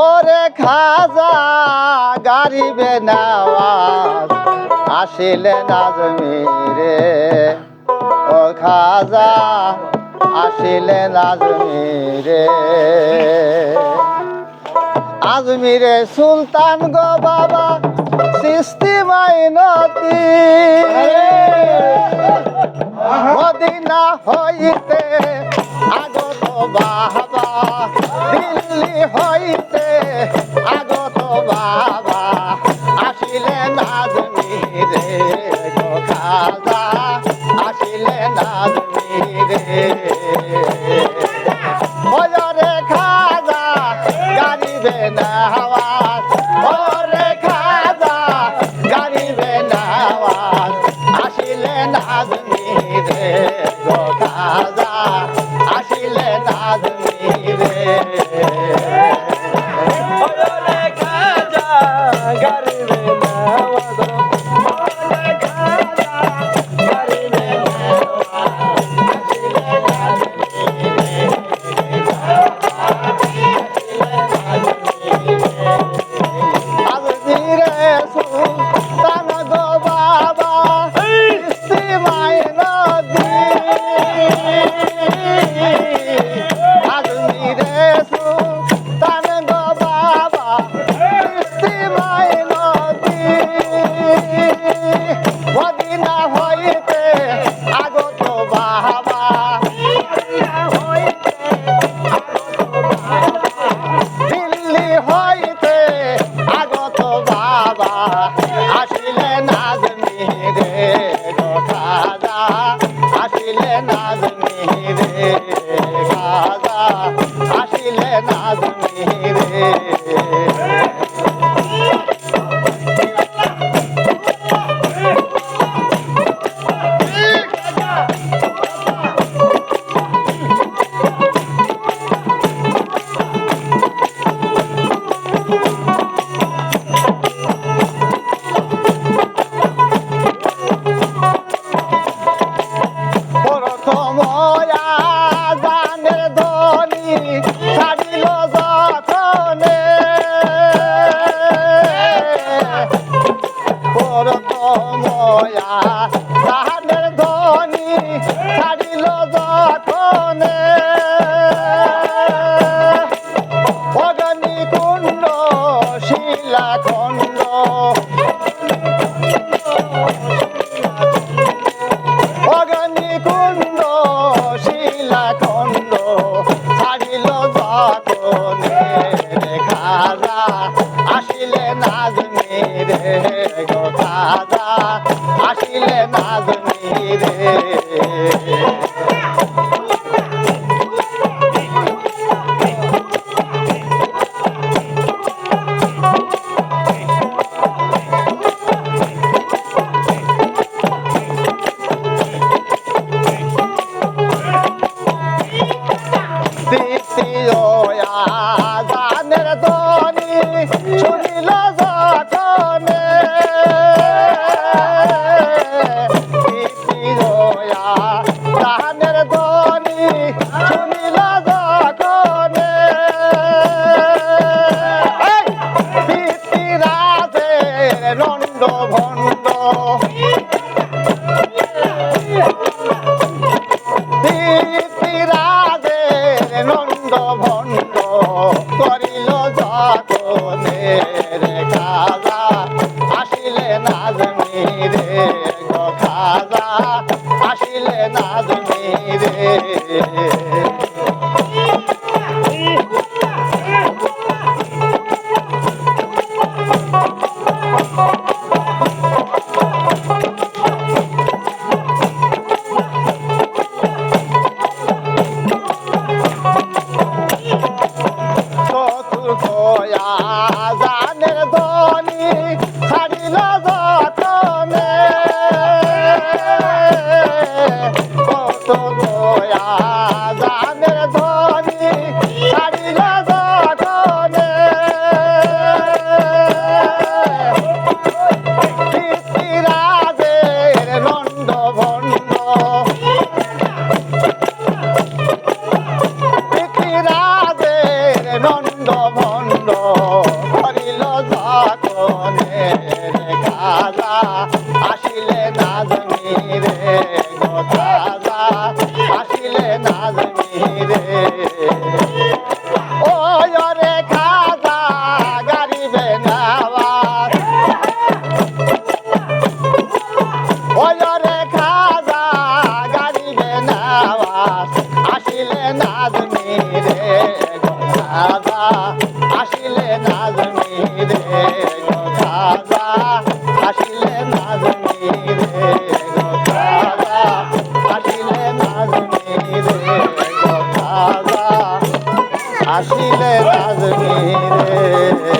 ওরে খাজা গারিবে নেওয়া আসিলেন আজমিরে ও খাজা আসিলেন আজমিরে আজমিরে সুলতান গো বাবা, সৃষ্টি মাইনতি। মদিনা হইতে, আগত বাবা দিল্লি হইতে, আগত বাবা আসিলেন আজমিরে রে খাজা আসিলেন আজমিরে। ওরে খাজা আসিলে নাজমিরে দ্বিতীয় আজানের দ্বিতীয় আজানের ধ্বনি শুনিল যখনে এই! পিতৃরাজের ভণ্ড পিতৃরাজের নন্দ ভণ্ড করিল যতনের খাজা আসিলে না জানি রে ও রে খাজা গারিবে নাওয়ার ও রে খাজা গারিবে নাওয়ার আসিলে না রে আসিলে রাজনীরে